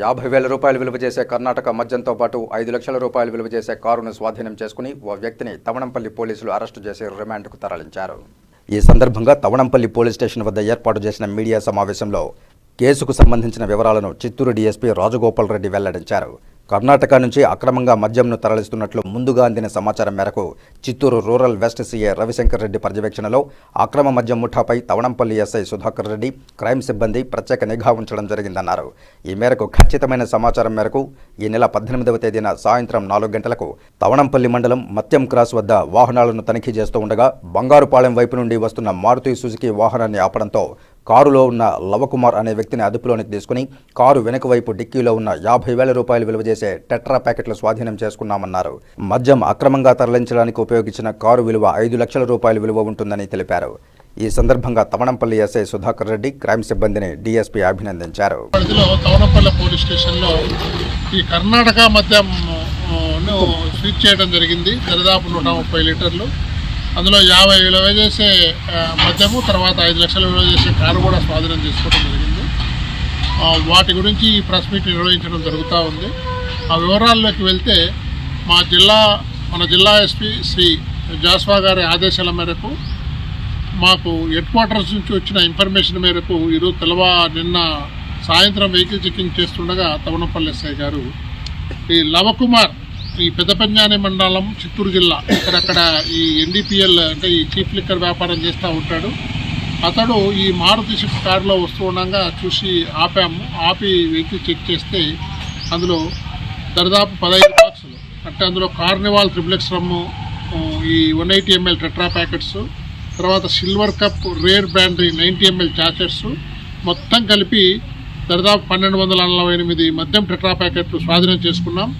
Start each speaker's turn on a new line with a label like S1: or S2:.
S1: యాభై వేల రూపాయలు విలువ చేసే కర్ణాటక మద్యంతో పాటు ఐదు లక్షల రూపాయలు విలువ చేసే కారును స్వాధీనం చేసుకుని ఓ వ్యక్తిని తవణంపల్లి పోలీసులు అరెస్టు చేసి రిమాండ్కు తరలించారు. ఈ సందర్భంగా తవణంపల్లి పోలీస్ స్టేషన్ వద్ద ఏర్పాటు చేసిన మీడియా సమావేశంలో కేసుకు సంబంధించిన వివరాలను చిత్తూరు డీఎస్పీ రాజగోపాల్ రెడ్డి వెల్లడించారు. కర్ణాటక నుంచి అక్రమంగా మద్యంను తరలిస్తున్నట్లు ముందుగా అందిన సమాచారం మేరకు Chittoor rural west CA Ravishankar Reddy పర్యవేక్షణలో అక్రమ మద్యం ముఠాపై తవణంపల్లి ఎస్ఐ సుధాకర్ రెడ్డి క్రైమ్ సిబ్బంది ప్రత్యేక నిఘా ఉంచడం జరిగిందన్నారు. ఈ మేరకు ఖచ్చితమైన సమాచారం మేరకు ఈ నెల పద్దెనిమిదవ తేదీన సాయంత్రం నాలుగు గంటలకు తవణంపల్లి మండలం మత్యం క్రాస్ వద్ద వాహనాలను తనిఖీ చేస్తూ ఉండగా బంగారుపాలెం వైపు నుండి వస్తున్న మారుతి సుజుకి వాహనాన్ని ఆపడంతో కారులో ఉన్న లవకుమార్ అనే వ్యక్తిని అదుపులోనికి తీసుకుని కారు వెనుక వైపు డిక్కీలో ఉన్న యాభై వేల రూపాయలు విలువ చేసే టెట్రా ప్యాకెట్లు స్వాధీనం చేసుకున్నామన్నారు. మద్యం అక్రమంగా తరలించడానికి ఉపయోగించిన కారు విలువ ఐదు లక్షల రూపాయల విలువ ఉంటుందని తెలిపారు. ఈ సందర్భంగా తమణంపల్లి ఎస్ఐ సుధాకర్ రెడ్డి క్రైమ్ సిబ్బందిని డీఎస్పీ అభినందించారు.
S2: పోలీస్ స్టేషన్లో ఈ కర్ణాటక మద్యం స్విచ్ చేయడం జరిగింది. దరిదాపు నూట ముప్పై లీటర్లు. అందులో యాభై విలువ చేసే మద్యము తర్వాత ఐదు లక్షల విలువ చేసే కారు కూడా స్వాధీనం చేసుకోవడం జరిగింది. వాటి గురించి ఈ ప్రెస్ మీట్ నిర్వహించడం జరుగుతూ ఉంది. ఆ వివరాల్లోకి వెళ్తే మా జిల్లా మన జిల్లా ఎస్పీ శ్రీ జాస్వా గారి ఆదేశాల మేరకు మాకు హెడ్ క్వార్టర్స్ నుంచి వచ్చిన ఇన్ఫర్మేషన్ మేరకు ఈరోజు తెలవా నిన్న సాయంత్రం వెహికల్ చెకింగ్ చేస్తుండగా తవనపల్లి ఎస్ఐ గారు ఈ లవకుమార్ ఈ పెద్దపంజాని మండలం చిత్తూరు జిల్లా. ఇక్కడక్కడ ఈ ఎన్డీపీఎల్ అంటే ఈ చీఫ్ లిక్కర్ వ్యాపారం చేస్తూ ఉంటాడు. అతడు ఈ మారుతి షిఫ్ట్ కారులో వస్తూ ఉండగా చూసి ఆపాము. ఆపి వెహికల్ చెక్ చేస్తే అందులో దరిదాపు పదహైదు బాక్సులు. అంటే అందులో కార్నివాల్ త్రిబ్లెక్స్ రమ్ము ఈ one eighty ML tetra packets తర్వాత silver cup rare brandy ninety ML sachets మొత్తం కలిపి దరిదాపు పన్నెండు వందల నలభై ఎనిమిది మద్యం టెట్రా ప్యాకెట్లు స్వాధీనం చేసుకున్నాం.